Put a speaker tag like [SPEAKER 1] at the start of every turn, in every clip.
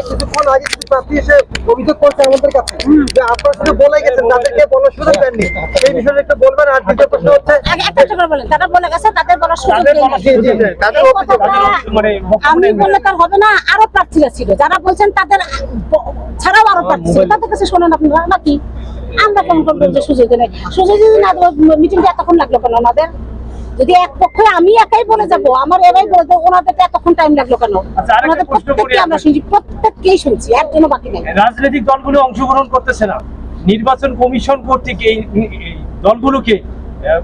[SPEAKER 1] কিছুক্ষণ আগে প্রার্থী এসে অভিযোগ করছে আমাদের কাছে যে আপনারা শুধু বলে গেছেন তাদেরকে বলার সুযোগ দেননি। সেই বিষয়ে একটু বলবেন আর দ্বিতীয় প্রশ্ন হচ্ছে
[SPEAKER 2] এক- একটা একটা করে বলেন তারা বলে গেছে তাদের বলার সুযোগ
[SPEAKER 3] তাদের
[SPEAKER 2] দেয়নি।
[SPEAKER 3] বলার সুযোগ
[SPEAKER 1] জি, জি,
[SPEAKER 3] নেই।
[SPEAKER 1] তাদের
[SPEAKER 2] এই
[SPEAKER 1] অভিযোগ,
[SPEAKER 2] কথাটা
[SPEAKER 3] মানে
[SPEAKER 2] আমি বললে তার হবে না আরও প্রার্থীরা ছিল। যারা বলছেন তাদের ছাড়াও আরও প্রার্থী ছিল। তাদের কাছে শোনেন আপনারা নাকি? আমরা কেমন করব যে সুযোগ নেই সুযোগ যদি না মিটিংটা এতক্ষণ লাগল কেন আমাদের? যদি এক পক্ষে আমি একাই বলে যাব আমার এরাই বলে দেবো ওনাদের এতক্ষণ টাইম লাগল কেন?
[SPEAKER 3] আচ্ছা,
[SPEAKER 2] ওনাদের প্রত্যেককে আমরা শুনছি প্রত্যেককেই শুনছি একজনও বাকি নেই।
[SPEAKER 3] রাজনৈতিক দলগুলো অংশগ্রহণ করতেছে না। নির্বাচন কমিশন কর্তৃক এই দলগুলোকে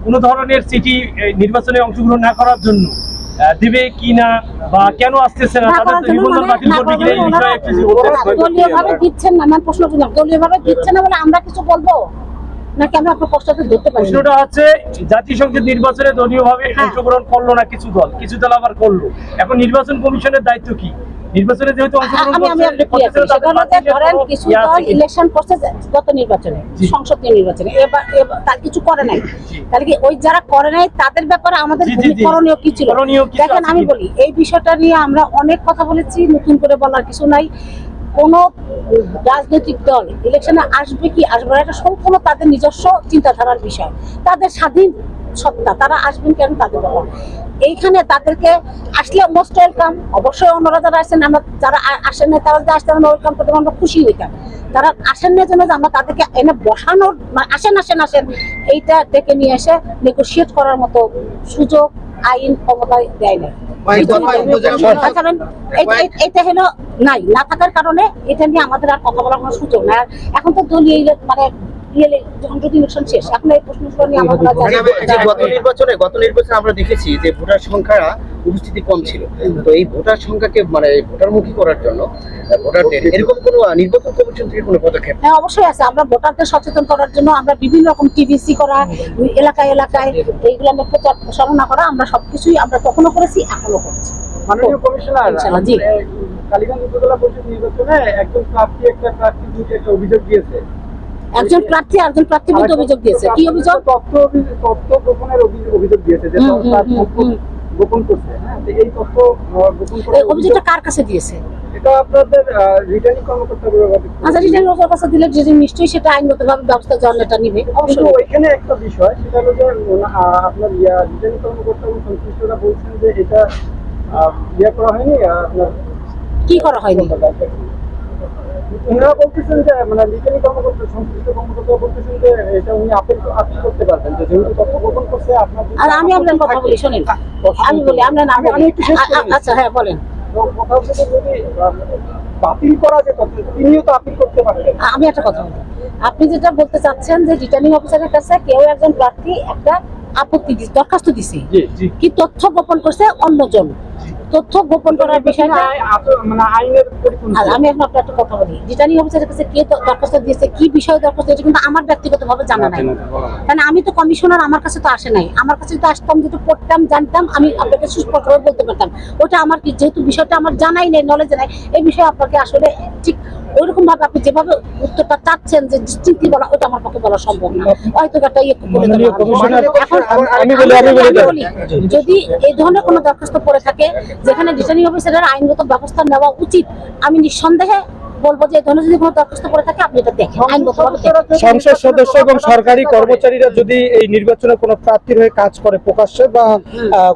[SPEAKER 3] কোনো ধরনের সিটি নির্বাচনে অংশগ্রহণ না করার জন্য দিবে কি না বা কেন আসতেছে না তাদের নিবন্ধন
[SPEAKER 2] মানে-
[SPEAKER 3] বাতিল করবে কিনা এই বিষয়ে একটু যদি বলতেন।
[SPEAKER 2] ওনারা দলীয়ভাবে দিচ্ছেন না আমার প্রশ্ন করলাম দলীয়ভাবে দিচ্ছেন না বলে আমরা কিছু বলব? নাকি আমি আপনার কষ্টটা ধরতে পারি
[SPEAKER 3] প্রশ্নটা হচ্ছে জাতীয় সংসদ নির্বাচনে দলীয়ভাবে
[SPEAKER 2] হ্যাঁ।
[SPEAKER 3] অংশগ্রহণ করল না কিছু দল? কিছু দল আবার করল। এখন নির্বাচন কমিশনের দায়িত্ব কি? নির্বাচনে যেহেতু
[SPEAKER 2] আমি আমি
[SPEAKER 3] করছে,
[SPEAKER 2] আপনি ক্লিয়ার
[SPEAKER 3] করতেছে,
[SPEAKER 2] করি। সেটা
[SPEAKER 3] তাদের
[SPEAKER 2] হলো যে
[SPEAKER 3] বাতিলের
[SPEAKER 2] ধরেন কিছু
[SPEAKER 3] ইয়ে
[SPEAKER 2] দল ইলেকশন করছে গত নির্বাচনে। সংসদীয় তার কিছু করে নাই। তাহলে কি ওই যারা করে নাই তাদের ব্যাপারে আমাদের। করণীয় কি ছিল? দেখেন আমি বলি এই বিষয়টা নিয়ে আমরা অনেক কথা বলেছি নতুন করে বলার কিছু নাই। কোন রাজনৈতিক দল ইলেকশনে আসবে কি আসবে না, এটা সম্পূর্ণ তাদের নিজস্ব চিন্তাধারার বিষয়। তাদের স্বাধীন সত্তা, তারা আসবেন কেন তাদের ব্যাপার। এইখানে তাদেরকে আসলে মোস্ট ওয়েলকাম অবশ্যই অন্যরা যারা আসেন, আমরা যারা আসেন না তারা যদি আসতে আমরা ওয়েলকাম করতে আমরা খুশি হইতাম তারা আসেন না জন্য যে আমরা তাদেরকে এনে বসানোর আসেন আসেন আসেন, এইটা ডেকে নিয়ে এসে নেগোসিয়েট করার মতো সুযোগ আইন ক্ষমতায় দেয় না কারণ এটা হলো নাই না থাকার কারণে এটা নিয়ে আমাদের আর কথা বলার কোনো সুযোগ নাই। এখন তো দলীয় মানে যখন যদি ইলেকশন শেষ এখন এই প্রশ্নগুলো নিয়ে আমাদের আর
[SPEAKER 4] এই যে- এই যে গত নির্বাচনে গত নির্বাচনে আমরা দেখেছি যে ভোটার সংখ্যা উপস্থিতি কম ছিল। তো এই ভোটার সংখ্যাকে মানে ভোটারমুখী করার জন্য ভোটারদের এরকম কোনো নির্বাচন কমিশন থেকে কোনো পদক্ষেপ?
[SPEAKER 2] হ্যাঁ অবশ্যই আছে। আমরা ভোটারদের সচেতন করার জন্য আমরা বিভিন্ন রকম টিভিসি করা এলাকায় এলাকায় এইগুলো নিয়ে প্রচার প্রসারণা করা আমরা সবকিছুই আমরা কখনো করেছি এখনও করছি।
[SPEAKER 1] মাননীয় কমিশনার। কালীগঞ্জ উপজেলা পরিষদ নির্বাচনে একজন প্রার্থী একটা প্রার্থী দুটি একটা অভিযোগ দিয়েছে।
[SPEAKER 2] একজন প্রার্থী একজন প্রার্থী বলতে অভিযোগ দিয়েছে। কি অভিযোগ?
[SPEAKER 1] তথ্য গোপনের অভিযোগ অভিযোগ দিয়েছে যে গোপন করছে হ্যাঁ? এই তথ্য গোপন করে
[SPEAKER 2] অভিযোগটা কার কাছে দিয়েছে?
[SPEAKER 1] এটা আপনাদের রিটার্নিং কর্মকর্তা
[SPEAKER 2] আচ্ছা রিটার্ন অফিসার কাছে দিলে যে নিশ্চয়ই সেটা আইনগতভাবে ব্যবস্থা এটা নিবে অবশ্যই।
[SPEAKER 1] ওইখানে একটা বিষয় সেটা হলো যে আপনার ইয়া রিটার্নিং কর্মকর্তা এবং সংশ্লিষ্টরা বলছেন যে এটা ইয়া করা হয়নি আপনার
[SPEAKER 2] কি করা হয়নি?
[SPEAKER 1] ওনারা বলতেছেন যে মানে রিটার্নিং কর্মকর্তা সংশ্লিষ্ট কর্মকর্তা বলতেছেন যে এটা উনি আপিল আপিল করতে পারবেন যে যেহেতু তথ্য গোপন করছে আপনার
[SPEAKER 2] আর আমি আপনার কথা বলি শোনেন। আমি বলি আমরা নাম। আচ্ছা হ্যাঁ বলেন।
[SPEAKER 1] কথা হচ্ছে যদি বাতিল করা যেত তিনিও তো আপিল করতে পারতেন।
[SPEAKER 2] আমি একটা কথা বলি। আপনি যেটা বলতে চাচ্ছেন যে রিটার্নিং অফিসারের কাছে কেউ একজন প্রার্থী একটা আপত্তি দরখাস্ত দিছে। কি তথ্য গোপন করছে? অন্যজন। তথ্য গোপন করার বিষয়টা
[SPEAKER 1] মানে আইনের পরিপন্থী।
[SPEAKER 2] আর আমি এখন আপনার একটা কথা বলি। রিটার্নিং অফিসারের কাছে কে দরখাস্ত দিয়েছে কি বিষয়ে দরখাস্ত দিয়েছে কিন্তু আমার ব্যক্তিগতভাবে জানা নাই। কারণ আমি তো কমিশনার আমার কাছে তো আসে নাই। আমার কাছে তো আসতাম যেটা পড়তাম জানতাম আমি আপনাকে সুস্পষ্টভাবে বলতে পারতাম। ওটা আমার কি যেহেতু বিষয়টা আমার জানাই নেই নলেজ নাই এই বিষয়ে আপনাকে আসলে ঠিক ওইরকম ভাবে আপনি যেভাবে উত্তরটা চাচ্ছেন যে চিঠি বলা ওটা আমার পক্ষে বলা সম্ভব না। হয়তো একটা ইয়ে
[SPEAKER 3] বলি,
[SPEAKER 2] যদি এই ধরনের কোনো দরখাস্ত পড়ে থাকে যেখানে রিটার্নিং অফিসারের আইনগত ব্যবস্থা নেওয়া উচিত আমি নিঃসন্দেহে বলব যে ধরনের যদি কোনো দরখাস্ত পড়ে থাকে আপনি এটা দেখেন।
[SPEAKER 3] সংসদ সদস্য এবং সরকারি কর্মচারীরা যদি এই নির্বাচনে কোনো প্রার্থীর হয়ে কাজ করে প্রকাশ্যে বা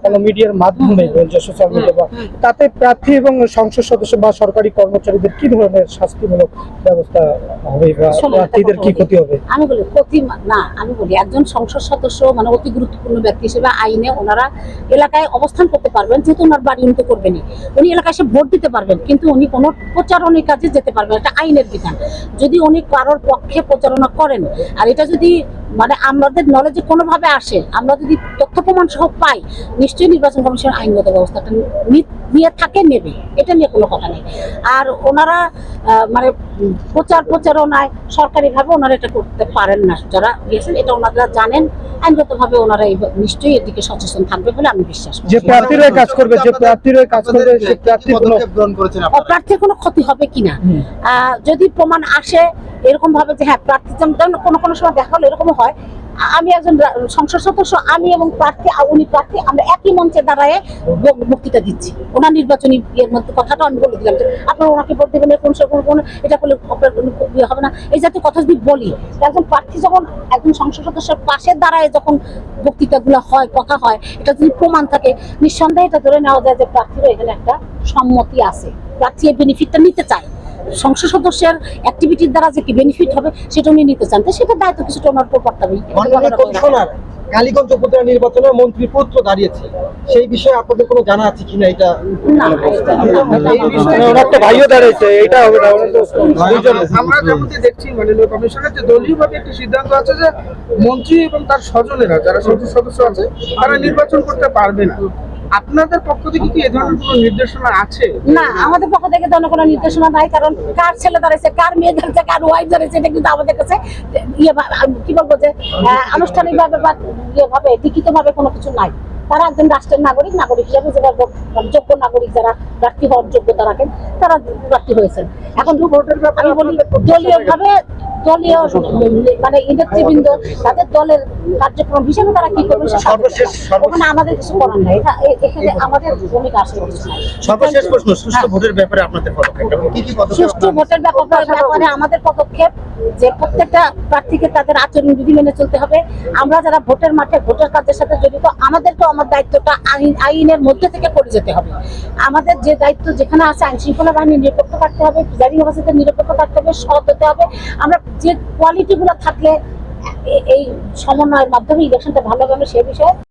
[SPEAKER 3] কোনো মিডিয়ার মাধ্যমে যে সোশ্যাল মিডিয়া বা তাতে প্রার্থী এবং সংসদ সদস্য বা সরকারি কর্মচারীদের কি ধরনের শাস্তিমূলক ব্যবস্থা হবে বা প্রার্থীদের কি ক্ষতি হবে?
[SPEAKER 2] আমি বলি ক্ষতি না আমি বলি একজন সংসদ সদস্য মানে অতি গুরুত্বপূর্ণ ব্যক্তি হিসেবে আইনে ওনারা এলাকায় অবস্থান করতে পারবেন যেহেতু ওনার বাড়ি উনি তো করবেনই। উনি এলাকায় এসে ভোট দিতে পারবেন কিন্তু উনি কোনো প্রচারণের কাজে যেতে পারবেন এটা আইনের বিধান। যদি উনি কারোর পক্ষে প্রচারণা করেন, আর এটা যদি মানে আমাদের নলেজে কোনোভাবে আসে, আমরা যদি তথ্য প্রমাণ সহ পাই, নিশ্চয়ই নির্বাচন কমিশন আইনগত ব্যবস্থাটা নিয়ে থাকে নেবে। এটা নিয়ে কোনো কথা নেই। আর ওনারা মানে প্রচার প্রচারণায় সরকারিভাবে ওনারা এটা করতে পারেন না। যারা দিয়েছেন এটা ওনারা জানেন। আইনগতভাবে ওনারা নিশ্চয়ই এদিকে সচেতন থাকবে বলে আমি বিশ্বাস করি।
[SPEAKER 3] যে প্রার্থীর কাজ করবে যে প্রার্থীর কাজ করবে সে প্রার্থীর কোনো
[SPEAKER 4] পদক্ষেপ গ্রহণ করেছেন আপনারা?
[SPEAKER 2] অপ্রার্থীর কোনো ক্ষতি হবে কিনা আহ, যদি প্রমাণ আসে এরকম ভাবে যে হ্যাঁ প্রার্থী যেমন কোনো কোনো সময় দেখা হলো এরকম হয়। আমি একজন সংসদ সদস্য, আমি এবং প্রার্থী উনি প্রার্থী, আমরা একই মঞ্চে দাঁড়ায় বক্তৃতা দিচ্ছি। ওনার নির্বাচনী ইয়ের মধ্যে কথাটা আমি বলে দিলাম যে, আপনারা ওনাকে ভোট দেবেন কোন সে কোন এটা করলে ইয়ে হবে না। এই জাতীয় কথা যদি বলি, একজন প্রার্থী যখন একজন সংসদ সদস্যের পাশে দাঁড়ায় যখন বক্তৃতাগুলো হয়, কথা হয়, এটা যদি প্রমাণ থাকে, নিঃসন্দেহে এটা ধরে নেওয়া যায় যে প্রার্থীরও এখানে একটা সম্মতি আছে। প্রার্থী এই বেনিফিটটা নিতে চায়। সংসদ সদস্যের অ্যাক্টিভিটির দ্বারা যে কি বেনিফিট হবে সেটা উনি নিতে চান। তো সেটা দায়িত্ব কিছুটা ওনার উপর করতে হবে।
[SPEAKER 1] কালীগঞ্জ উপজেলা নির্বাচনে মন্ত্রী পুত্র দাঁড়িয়েছে। সেই বিষয়ে আপনাদের কোনো জানা আছে কিনা এটা?
[SPEAKER 2] না
[SPEAKER 3] মানে ওনার তো ভাইও দাঁড়িয়েছে এটা হবে না
[SPEAKER 5] আমরা যেমনটি দেখছি মাননীয় কমিশনের যে দলীয়ভাবে একটি সিদ্ধান্ত আছে যে মন্ত্রী এবং তার স্বজনেরা যারা সংসদ সদস্য আছে তারা নির্বাচন করতে পারবে না। আপনাদের পক্ষ থেকে কি এ ধরনের কোনো নির্দেশনা আছে?
[SPEAKER 2] না আমাদের পক্ষ থেকে তো কোনো নির্দেশনা নাই কারণ কার ছেলে দাঁড়াইছে কার মেয়ে দাঁড়াইছে কার ওয়াইফ দাঁড়াইছে এটা কিন্তু আমাদের কাছে ইয়ে কি বলব যে আনুষ্ঠানিকভাবে বা ইয়ে ভাবে লিখিত ভাবে কোনো কিছু নাই। তারা একজন রাষ্ট্রের নাগরিক নাগরিক হিসাবে যারা মানে যোগ্য নাগরিক যারা প্রার্থী হওয়ার যোগ্যতা রাখেন তারা প্রার্থী হয়েছেন। এখন আমি বলি দলীয় ভাবে দলীয় মানে নেতৃবৃন্দ তাদের দলের কার্যক্রম হিসেবে তারা কি করবে
[SPEAKER 4] সর্বশেষ-
[SPEAKER 2] ওখানে আমাদের কিছু করার নাই। এটা এখানে আমাদের ভূমিকা আসলে
[SPEAKER 4] সর্বশেষ প্রশ্ন সুষ্ঠু ভোটের ব্যাপারে আপনাদের পদক্ষেপটা কি কি পদক্ষেপ
[SPEAKER 2] সুষ্ঠু ভোটের ব্যাপারে আমাদের পদক্ষেপ যে প্রত্যেকটা প্রার্থীকে তাদের আচরণ বিধি মেনে চলতে হবে। আমরা যারা ভোটের মাঠে ভোটার কাজের সাথে জড়িত আমাদেরকেও আমার দায়িত্বটা আইন আইনের মধ্যে থেকে করে যেতে হবে। আমাদের যে দায়িত্ব যেখানে আছে আইন শৃঙ্খলা বাহিনী নিরপেক্ষ থাকতে হবে প্রিজাইডিং অফিসারদের নিরপেক্ষ থাকতে হবে সৎ হতে হবে। আমরা যে কোয়ালিটিগুলো থাকলে এই সমন্বয়ের মাধ্যমে ইলেকশনটা ভালো হবে সে বিষয়ে